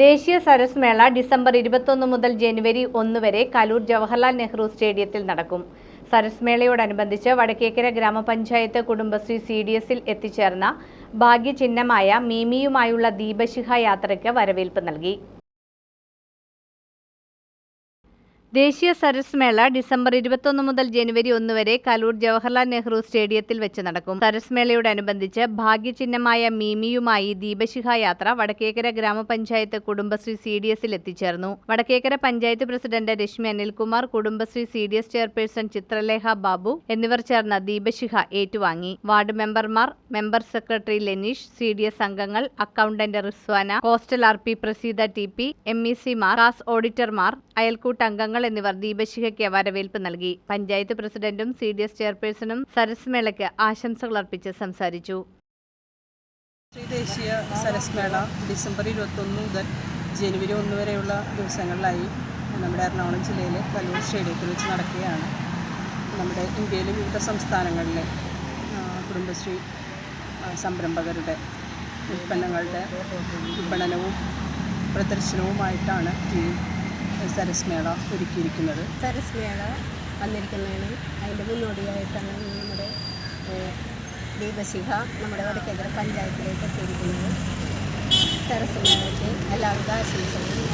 ദേശീയ സരസ് മേള ഡിസംബർ ഇരുപത്തൊന്ന് മുതൽ ജനുവരി ഒന്ന് വരെ കലൂർ ജവഹർലാൽ നെഹ്റു സ്റ്റേഡിയത്തിൽ നടക്കും. സരസ് മേളയോടനുബന്ധിച്ച് വടക്കേക്കര ഗ്രാമപഞ്ചായത്ത് കുടുംബശ്രീ സി ഡി എസിൽ എത്തിച്ചേർന്ന ഭാഗ്യചിഹ്നമായ മീമിയുമായുള്ള ദീപശിഖ യാത്രയ്ക്ക് വരവേൽപ്പ് നൽകി. ദേശീയ സരസ് മേള ഡിസംബർ ഇരുപത്തൊന്ന് മുതൽ ജനുവരി ഒന്ന് വരെ കലൂർ ജവഹർലാൽ നെഹ്റു സ്റ്റേഡിയത്തിൽ വെച്ച് നടക്കും. സരസ് മേളയോടനുബന്ധിച്ച് ഭാഗ്യചിഹ്നമായ മീമിയുമായി ദീപശിഖ യാത്ര വടക്കേക്കര ഗ്രാമപഞ്ചായത്ത് കുടുംബശ്രീ സി ഡി എസിൽ എത്തിച്ചേർന്നു. Vadakkekara panchayat president Reshmi Anilkumar Kudumbashree C D S chairperson Chithralekha Babu എന്നിവർ ചേർന്ന ദീപശിഖ ഏറ്റുവാങ്ങി. വാർഡ് മെമ്പർമാർ member secretary Leneesh C D S അംഗങ്ങൾ accountant Rizwana coastal R P Praseetha T P M E കാസ് ഓഡിറ്റർമാർ അയൽക്കൂട്ട് എന്നിവർ ദീപശിഖയ്ക്ക് വരവേൽപ്പ് നൽകി. പഞ്ചായത്ത് പ്രസിഡന്റും സി ഡി എസ് ചെയർപേഴ്സണും സരസ് മേളയ്ക്ക് ആശംസകൾ അർപ്പിച്ച് സംസാരിച്ചു. ശ്രീദേശീയ സരസ് മേള ഡിസംബർ ഇരുപത്തൊന്ന് മുതൽ ജനുവരി ഒന്ന് വരെയുള്ള ദിവസങ്ങളിലായി നമ്മുടെ എറണാകുളം ജില്ലയിലെ കല്ലൂർ സ്റ്റേഡിയത്തിൽ വെച്ച് നടക്കുകയാണ്. നമ്മുടെ ഇന്ത്യയിലെ വിവിധ സംസ്ഥാനങ്ങളിലെ കുടുംബശ്രീ സംരംഭകരുടെ ഉൽപ്പന്നങ്ങളുടെ വിപണനവും പ്രദർശനവുമായിട്ടാണ് ഈ സരസ് മേള ഒരുക്കിയിരിക്കുന്നത്. സരസ്മേള വന്നിരിക്കുന്നതാണ്. അതിന്റെ മുന്നോടിയായിട്ടാണ് നമ്മുടെ ദീപശിഖ നമ്മുടെ വടക്കേക്കര പഞ്ചായത്തിലേക്ക് എത്തിയിരിക്കുന്നത്. സരസ്മേളയ്ക്ക് എല്ലാവിധ ആശംസകളും